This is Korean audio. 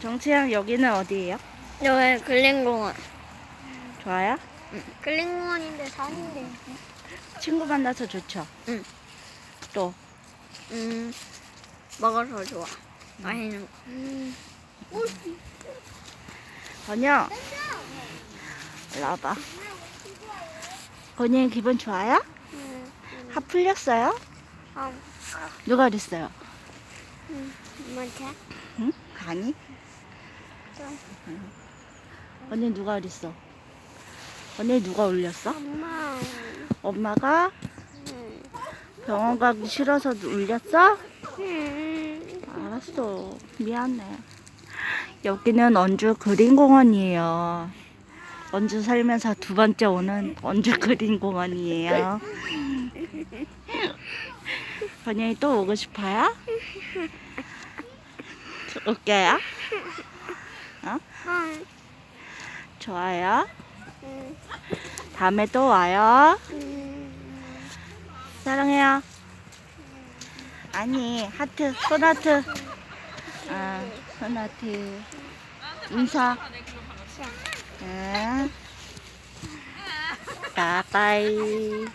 정치양 여기는 어디예요? 여기 글린공원. 좋아요? 응. 글린공원인데 산인데. 친구 만나서 좋죠? 응. 또 음, 먹어서 좋아. 맛있는 거. 음. 건영 일로 와봐 건영이 기분 좋아요? 음. 화 풀렸어요? 아, 누가 그랬어요? 뭐지? 응? 아니 언니 누가 그랬어? 언니 누가 울렸어? 엄마. 엄마가 음. 병원 가기 싫어서 울렸어? 음. 알았어. 미안해. 여기는 언주 그린공원이에요. 언주 살면서 두 번째 오는 언주 그린공원이에요. 번영이 또 오고 싶어요? 올게요. 음. 좋아요. 음. 다음에 또 와요. 음. 사랑해요. 아니, 하트, 손하트. 아, 손하트. 인사. 응. 빠빠이.